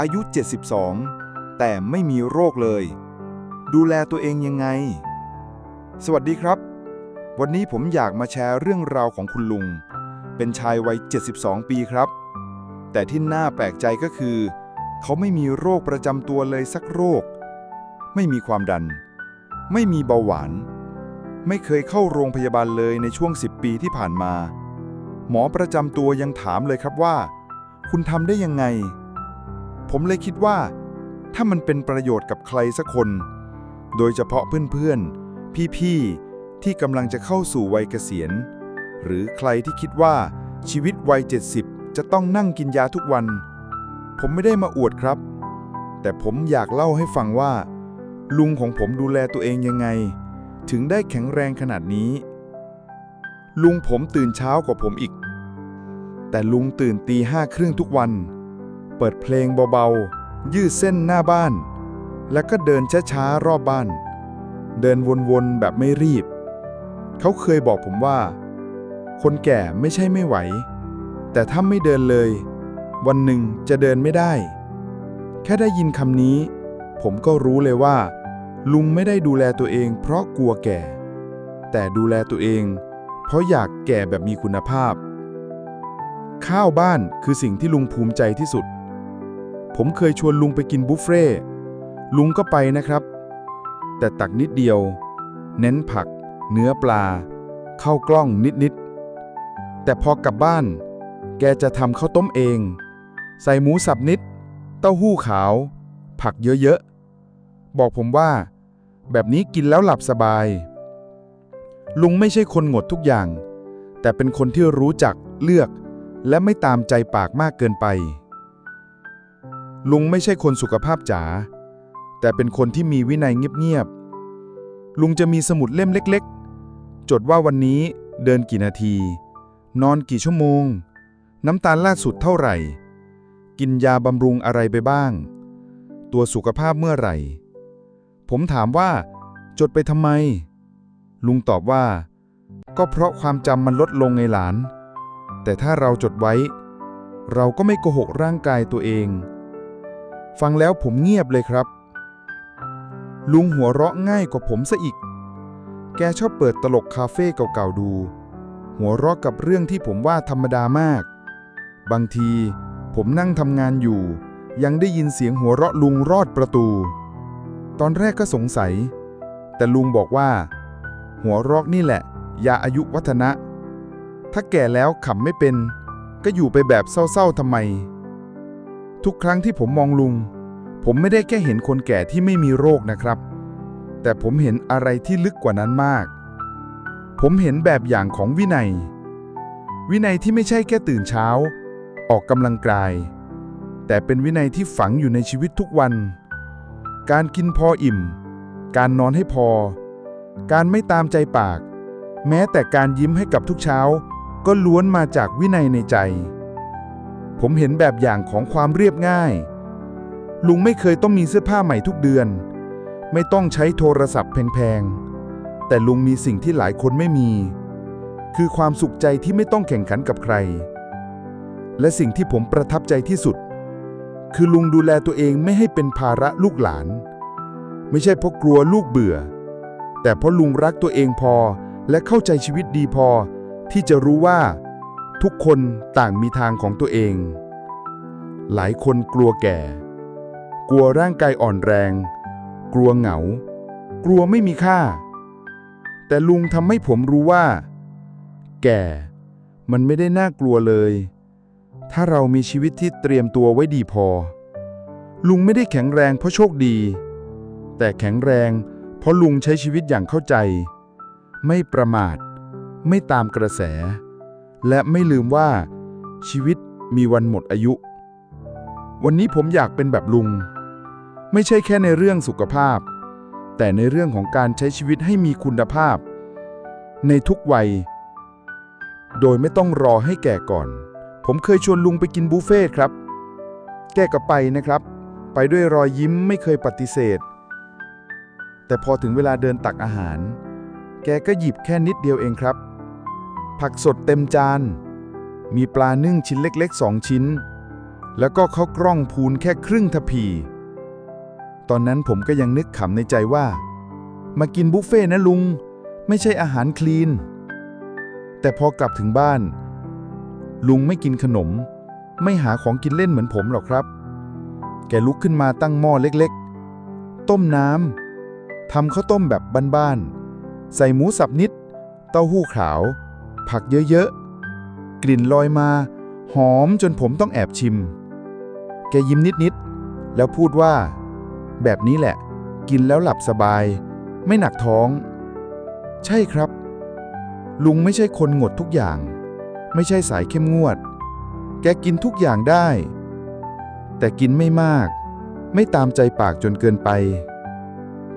อายุ 72 แต่ไม่มีโรคเลย ดูแลตัวเองยังไง สวัสดีครับ วันนี้ผมอยากมาแชร์เรื่องราวของคุณลุง เป็นชายวัย 72 ปีครับ แต่ที่น่าแปลกใจก็คือ เขาไม่มีโรคประจำตัวเลยสักโรค ไม่มีความดัน ไม่มีเบาหวาน ไม่เคยเข้าโรงพยาบาลเลยในช่วง 10 ปีที่ผ่านมา หมอประจำตัวยังถามเลยครับว่า คุณทำได้ยังไง ผมเลยคิดว่า ถ้ามันเป็นประโยชน์กับใครสักคน โดยเฉพาะเพื่อนๆ พี่ๆ ที่กำลังจะเข้าสู่วัยเกษียณ หรือใครที่คิดว่าชีวิตวัย 70 จะต้องนั่งกินยาทุกวัน ผมไม่ได้มาอวดครับ แต่ผมอยากเล่าให้ฟังว่า ลุงของผมดูแลตัวเองยังไง ถึงได้แข็งแรงขนาดนี้ ลุงผมตื่นเช้ากว่าผมอีก แต่ลุงตื่นตีห้าครึ่งทุกวัน เปิดเพลงเบาๆ ยืดเส้นหน้าบ้าน แล้วก็เดินช้าๆรอบบ้าน เดินวนๆแบบไม่รีบ เขาเคยบอกผมว่า คนแก่ไม่ใช่ไม่ไหว แต่ถ้าไม่เดินเลย วันหนึ่งจะเดินไม่ได้ แค่ได้ยินคำนี้ ผมก็รู้เลยว่า ลุงไม่ได้ดูแลตัวเองเพราะกลัวแก่ แต่ดูแลตัวเอง เพราะอยากแก่แบบมีคุณภาพข้าวบ้านคือสิ่งที่ลุงภูมิใจที่สุด ผมเคยชวนลุงไปกินบุฟเฟ่ต์ลุงก็ไปนะครับ แต่ตักนิดเดียว เน้นผัก เนื้อปลาเข้ากล้องนิดๆแต่พอกลับบ้าน แกจะทำข้าวต้มเอง ใส่หมูสับนิด เต้าหู้ขาว ผักเยอะๆ บอกผมว่า แบบนี้กินแล้วหลับสบาย ลุงไม่ใช่คนงดทุกอย่าง แต่เป็นคนที่รู้จักเลือกและไม่ตามใจปากมากเกินไป ลุงไม่ใช่คนสุขภาพจ๋าแต่เป็นคนที่มีวินัยเงียบๆ ลุงจะมีสมุดเล่มเล็กๆ จดว่าวันนี้เดินกี่นาที นอนกี่ชั่วโมง น้ำตาลล่าสุดเท่าไหร่ กินยาบำรุงอะไรไปบ้าง ตัวสุขภาพเมื่อไหร่ ผมถามว่า จดไปทำไม ลุงตอบว่า ก็เพราะความจำมันลดลงไงหลาน แต่ถ้าเราจดไว้ เราก็ไม่โกหกร่างกายตัวเอง ฟังแล้วผมเงียบเลยครับ ลุงหัวเราะง่ายกว่าผมซะอีก แกชอบเปิดตลกคาเฟ่เก่าๆดู หัวเราะกับเรื่องที่ผมว่าธรรมดามาก บางทีผมนั่งทำงานอยู่ ยังได้ยินเสียงหัวเราะลุงรอดประตู ตอนแรกก็สงสัย แต่ลุงบอกว่า หัวเราะนี่แหละ ยาอายุวัฒนะ ถ้าแก่แล้วขำไม่เป็น ก็อยู่ไปแบบเศร้าๆทำไม ทุกครั้งที่ผมมองลุง ผมไม่ได้แค่เห็นคนแก่ที่ไม่มีโรคนะครับ แต่ผมเห็นอะไรที่ลึกกว่านั้นมาก ผมเห็นแบบอย่างของวินัย วินัยที่ไม่ใช่แค่ตื่นเช้า ออกกำลังกาย แต่เป็นวินัยที่ฝังอยู่ในชีวิตทุกวัน การกินพออิ่ม การนอนให้พอ การไม่ตามใจปาก แม้แต่การยิ้มให้กับทุกเช้า ก็ล้วนมาจากวินัยในใจ ผมเห็นแบบอย่างของความเรียบง่าย ลุงไม่เคยต้องมีเสื้อผ้าใหม่ทุกเดือน ไม่ต้องใช้โทรศัพท์แพงๆ แต่ลุงมีสิ่งที่หลายคนไม่มี คือความสุขใจที่ไม่ต้องแข่งขันกับใคร และสิ่งที่ผมประทับใจที่สุด คือลุงดูแลตัวเองไม่ให้เป็นภาระลูกหลาน ไม่ใช่เพราะกลัวลูกเบื่อ แต่เพราะลุงรักตัวเองพอและเข้าใจชีวิตดีพอที่จะรู้ว่า ทุกคนต่างมีทางของตัวเอง หลายคนกลัวแก่ กลัวร่างกายอ่อนแรง กลัวเหงา กลัวไม่มีค่า แต่ลุงทำให้ผมรู้ว่า แก่ มันไม่ได้น่ากลัวเลย ถ้าเรามีชีวิตที่เตรียมตัวไว้ดีพอ ลุงไม่ได้แข็งแรงเพราะโชคดี แต่แข็งแรงเพราะลุงใช้ชีวิตอย่างเข้าใจ ไม่ประมาท ไม่ตามกระแส และไม่ลืมว่า ชีวิตมีวันหมดอายุ วันนี้ผมอยากเป็นแบบลุง ไม่ใช่แค่ในเรื่องสุขภาพ แต่ในเรื่องของการใช้ชีวิตให้มีคุณภาพ ในทุกวัย โดยไม่ต้องรอให้แก่ก่อน ผมเคยชวนลุงไปกินบุฟเฟ่ต์ครับ แกก็ไปนะครับ ไปด้วยรอยยิ้มไม่เคยปฏิเสธ แต่พอถึงเวลาเดินตักอาหาร แกก็หยิบแค่นิดเดียวเองครับ ผักสดเต็มจาน มีปลานึ่งชิ้นเล็กๆสองชิ้น แล้วก็ข้าวกล้องพูนแค่ครึ่งทพีตอนนั้นผมก็ยังนึกขำในใจว่า มากินบุฟเฟ่ต์นะลุง ไม่ใช่อาหารคลีน แต่พอกลับถึงบ้าน ลุงไม่กินขนม ไม่หาของกินเล่นเหมือนผมหรอกครับ แกลุกขึ้นมาตั้งหม้อเล็กๆ ต้มน้ำทำข้าวต้มแบบบ้านๆ ใส่หมูสับนิด เต้าหู้ขาว ผักเยอะๆ กลิ่นลอยมา หอมจนผมต้องแอบชิม แกยิ้มนิดๆ แล้วพูดว่า แบบนี้แหละ กินแล้วหลับสบาย ไม่หนักท้อง ใช่ครับ ลุงไม่ใช่คนงดทุกอย่าง ไม่ใช่สายเข้มงวด แกกินทุกอย่างได้ แต่กินไม่มาก ไม่ตามใจปากจนเกินไป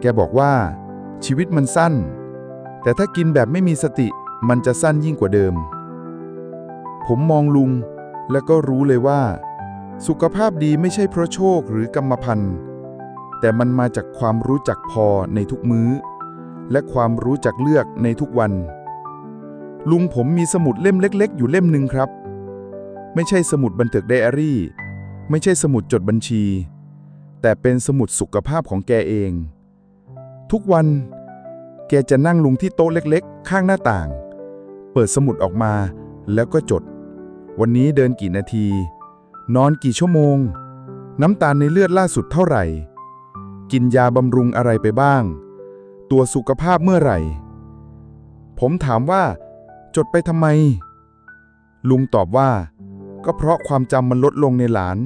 แกบอกว่าชีวิตมันสั้น แต่ถ้ากินแบบไม่มีสติ มันจะสั้นยิ่งกว่าเดิม ผมมองลุง แล้วก็รู้เลยว่า สุขภาพดีไม่ใช่เพราะโชคหรือกรรมพันธุ์ แต่มันมาจากความรู้จักพอในทุกมื้อ และความรู้จักเลือกในทุกวัน ลุงผมมีสมุดเล่มเล็ก ๆ อยู่เล่มหนึ่งครับ ไม่ใช่สมุดบันทึกไดอารี่ ไม่ใช่สมุดจดบัญชี แต่เป็นสมุดสุขภาพของแกเอง ทุกวันแกจะนั่งลงที่โต๊ะเล็ก ๆ ข้างหน้าต่าง เปิดสมุดออกมาแล้วก็จด วันนี้เดินกี่นาที นอนกี่ชั่วโมง น้ำตาลในเลือดล่าสุดเท่าไหร่ กินยาบำรุงอะไรไปบ้าง ตัวสุขภาพเมื่อไหร่ ผมถามว่า จดไปทำไม ลุงตอบว่า ก็เพราะความจำมันลดลงในหลาน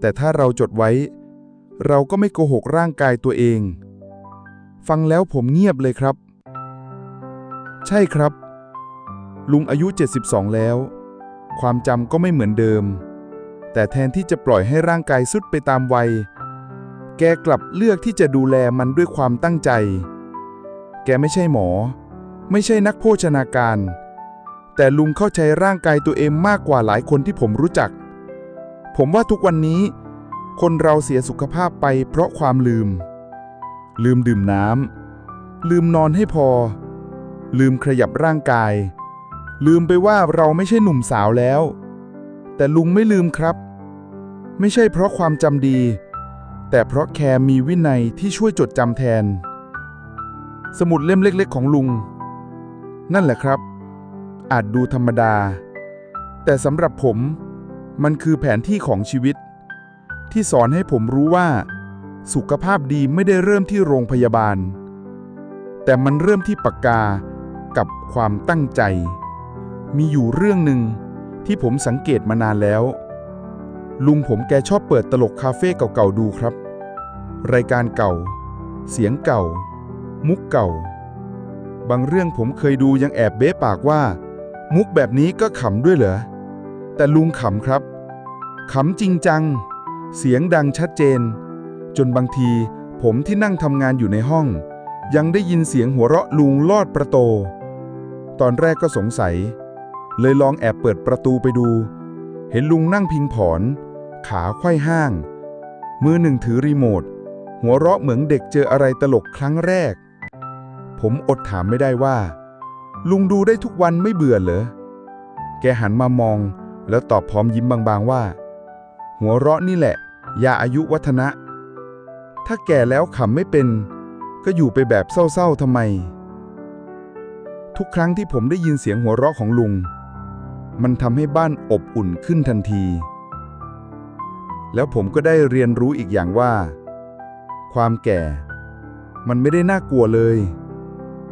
แต่ถ้าเราจดไว้ เราก็ไม่โกหกร่างกายตัวเอง ฟังแล้วผมเงียบเลยครับ ใช่ครับ ลุงอายุ 72 แล้ว ความจำก็ไม่เหมือนเดิม แต่แทนที่จะปล่อยให้ร่างกายสุดไปตามวัย แกกลับเลือกที่จะดูแลมันด้วยความตั้งใจ แกไม่ใช่หมอ ไม่ใช่นักโภชนาการ แต่ลุงเข้าใจร่างกายตัวเองมากกว่าหลายคนที่ผมรู้จัก ผมว่าทุกวันนี้ คนเราเสียสุขภาพไปเพราะความลืม ลืมดื่มน้ำลืมนอนให้พอ ลืมขยับร่างกาย ลืมไปว่าเราไม่ใช่หนุ่มสาวแล้ว แต่ลุงไม่ลืมครับ ไม่ใช่เพราะความจำดี แต่เพราะแคร์มีวินัยที่ช่วยจดจำแทน สมุดเล่มเล็ก ๆ ของลุง นั่นแหละครับ อาจดูธรรมดา แต่สำหรับผม มันคือแผนที่ของชีวิต ที่สอนให้ผมรู้ว่า สุขภาพดีไม่ได้เริ่มที่โรงพยาบาล แต่มันเริ่มที่ปากกากับความตั้งใจ มีอยู่เรื่องหนึ่งที่ผมสังเกตมานานแล้ว ลุงผมแกชอบเปิดตลกคาเฟ่เก่าๆดูครับ รายการเก่า เสียงเก่า มุกเก่า บางเรื่องผมเคยดูยังแอบเบ้ปากว่า มุกแบบนี้ก็ขำด้วยเหรอ แต่ลุงขำครับขำจริงจัง เสียงดังชัดเจน จนบางทีผมที่นั่งทำงานอยู่ในห้อง ยังได้ยินเสียงหัวเราะลุงลอดประตูตอนแรกก็สงสัย เลยลองแอบเปิดประตูไปดู เห็นลุงนั่งพิงผอน ขาไขว้ห้าง มือหนึ่งถือรีโมท หัวเราะเหมือนเด็กเจออะไรตลกครั้งแรก ผมอดถามไม่ได้ว่า ลุงดูได้ทุกวันไม่เบื่อเหรอ แกหันมามอง แล้วตอบพร้อมยิ้มบางๆว่า หัวเราะนี่แหละ ยาอายุวัฒนะ ถ้าแก่แล้วขำไม่เป็น ก็อยู่ไปแบบเศร้าๆทำไม ทุกครั้งที่ผมได้ยินเสียงหัวเราะของลุง มันทำให้บ้านอบอุ่นขึ้นทันที แล้วผมก็ได้เรียนรู้อีกอย่างว่า ความแก่ มันไม่ได้น่ากลัวเลย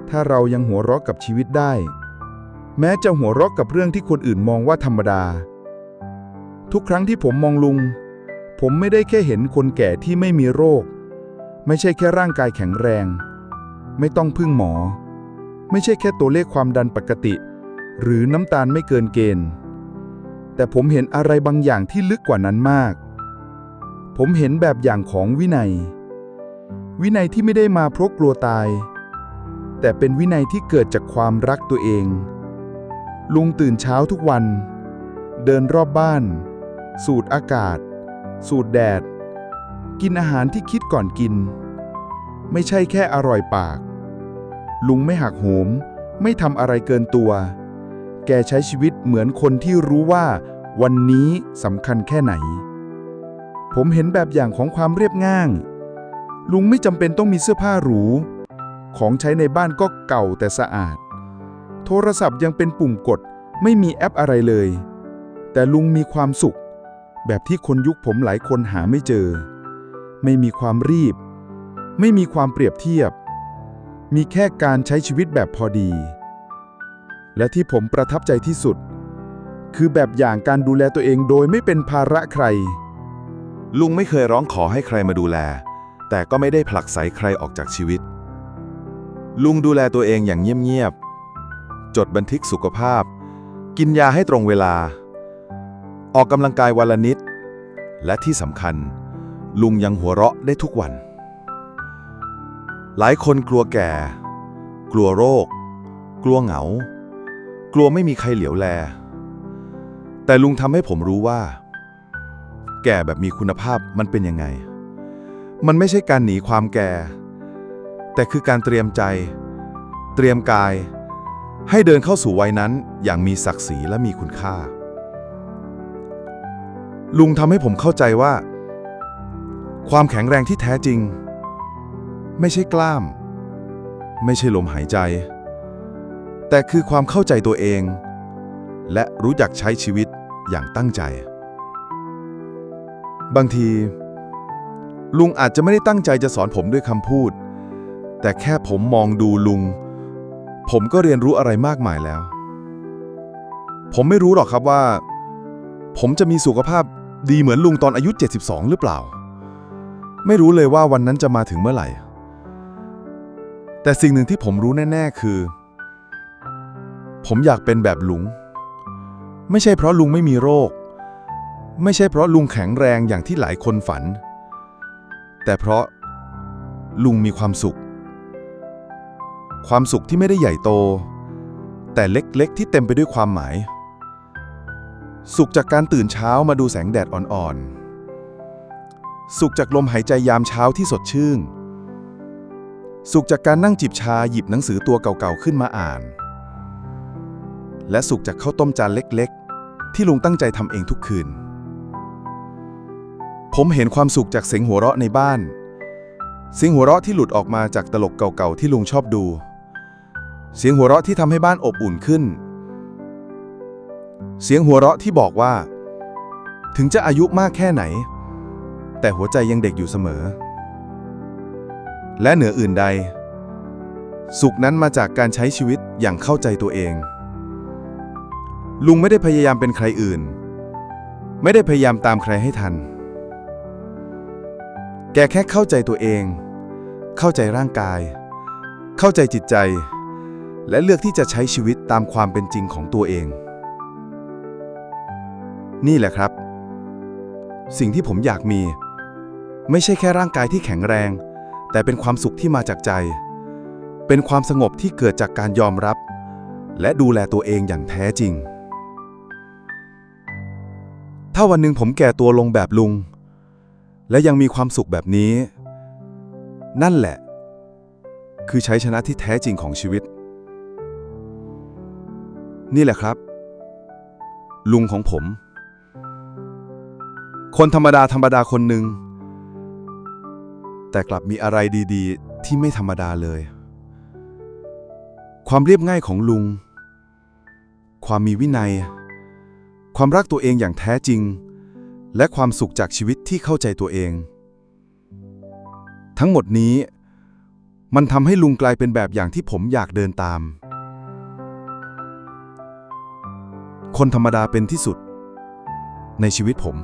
ถ้าเรายังหัวเราะกับชีวิตได้ แม้จะหัวเราะกับเรื่องที่คนอื่นมองว่าธรรมดา ทุกครั้งที่ผมมองลุง ผมไม่ได้แค่เห็นคนแก่ที่ไม่มีโรค ไม่ใช่แค่ร่างกายแข็งแรง ไม่ต้องพึ่งหมอ ไม่ใช่แค่ตัวเลขความดันปกติ หรือน้ำตาลไม่เกินเกณฑ์ แต่ผมเห็นอะไรบางอย่างที่ลึกกว่านั้นมาก ผมเห็นแบบอย่างของวินัย วินัยที่ไม่ได้มาเพราะกลัวตาย แต่เป็นวินัยที่เกิดจากความรักตัวเอง ลุงตื่นเช้าทุกวัน เดินรอบบ้าน สูดอากาศ สูดแดด กินอาหารที่คิดก่อนกิน ไม่ใช่แค่อร่อยปาก ลุงไม่หักโหม ไม่ทำอะไรเกินตัว แกใช้ชีวิตเหมือนคนที่รู้ว่า วันนี้สำคัญแค่ไหน ผมเห็นแบบอย่างของความเรียบง่ายลุงไม่จำเป็นต้องมีเสื้อผ้าหรู ของใช้ในบ้านก็เก่าแต่สะอาด โทรศัพท์ยังเป็นปุ่มกดไม่มีแอปอะไรเลย แต่ลุงมีความสุข แบบที่คนยุคผมหลายคนหาไม่เจอ ไม่มีความรีบ ไม่มีความเปรียบเทียบ มีแค่การใช้ชีวิตแบบพอดี และที่ผมประทับใจที่สุด คือแบบอย่างการดูแลตัวเองโดยไม่เป็นภาระใคร ลุงไม่เคยร้องขอให้ใครมาดูแล แต่ก็ไม่ได้ผลักไสใครออกจากชีวิต ลุงดูแลตัวเองอย่างเงียบๆจดบันทึกสุขภาพ กินยาให้ตรงเวลา ออกกำลังกายวันละนิด และที่สำคัญ ลุงยังหัวเราะได้ทุกวัน หลายคนกลัวแก่ กลัวโรค กลัวเหงา กลัวไม่มีใครเหลียวแล แต่ลุงทำให้ผมรู้ว่า แก่แบบมีคุณภาพมันเป็นยังไง มันไม่ใช่การหนีความแก่ แต่คือการเตรียมใจ เตรียมกาย ให้เดินเข้าสู่วัยนั้นอย่างมีศักดิ์ศรีและมีคุณค่า ลุงทำให้ผมเข้าใจว่า ความแข็งแรงที่แท้จริง ไม่ใช่กล้าม ไม่ใช่ลมหายใจ แต่คือความเข้าใจตัวเอง และรู้จักใช้ชีวิตอย่างตั้งใจ บางที ลุงอาจจะไม่ได้ตั้งใจจะสอนผมด้วยคำพูด แต่แค่ผมมองดูลุง ผมก็เรียนรู้อะไรมากมายแล้ว ผมไม่รู้หรอกครับว่า ผมจะมีสุขภาพดีเหมือนลุงตอนอายุ 72 หรือเปล่า ไม่รู้เลยว่าวันนั้นจะมาถึงเมื่อไหร่ แต่สิ่งหนึ่งที่ผมรู้แน่ ๆ คือ ผมอยากเป็นแบบลุง ไม่ใช่เพราะลุงไม่มีโรค ไม่ใช่เพราะลุงแข็งแรงอย่างที่หลายคนฝัน แต่เพราะลุงมีความสุข ความสุขที่ไม่ได้ใหญ่โต แต่เล็กๆที่เต็มไปด้วยความหมาย สุขจากการตื่นเช้ามาดูแสงแดดอ่อนๆ สุขจากลมหายใจยามเช้าที่สดชื่น สุขจากการนั่งจิบชาหยิบหนังสือตัวเก่าๆขึ้นมาอ่าน และสุขจากข้าวต้มจานเล็กๆ ที่ลุงตั้งใจทำเองทุกคืน ผมเห็นความสุขจากเสียงหัวเราะในบ้าน เสียงหัวเราะที่หลุดออกมาจากตลกเก่าๆที่ลุงชอบดู เสียงหัวเราะที่ทำให้บ้านอบอุ่นขึ้น เสียงหัวเราะที่บอกว่า ถึงจะอายุมากแค่ไหน แต่หัวใจยังเด็กอยู่เสมอ และเหนืออื่นใด สุขนั้นมาจากการใช้ชีวิตอย่างเข้าใจตัวเอง ลุงไม่ได้พยายามเป็นใครอื่น ไม่ได้พยายามตามใครให้ทัน แกแค่เข้าใจตัวเอง เข้าใจร่างกาย เข้าใจจิตใจ และเลือกที่จะใช้ชีวิตตามความเป็นจริงของตัวเอง นี่แหละครับ สิ่งที่ผมอยากมี ไม่ใช่แค่ร่างกายที่แข็งแรง แต่เป็นความสุขที่มาจากใจ เป็นความสงบที่เกิดจากการยอมรับและดูแลตัวเองอย่างแท้จริงาวันหนึ่งผมแก่ตัวลงแบบลุง และยังมีความสุขแบบนี้ นั่นแหละ คือใชัยชนะที่แท้จริงของชีวิต นี่แหละครับ ลุงของผม คนธรรมดาธรรมดาคนหนึ่งแต่กลับมีอะไรดีๆ ที่ไม่ธรรมดาเลย ความเรียบง่ายของลุง ความมีวินัย ความรักตัวเองอย่างแท้จริง และความสุขจากชีวิตที่เข้าใจตัวเอง ทั้งหมดนี้ มันทำให้ลุงกลายเป็นแบบอย่างที่ผมอยากเดินตาม คนธรรมดาเป็นที่สุด ในชีวิตผม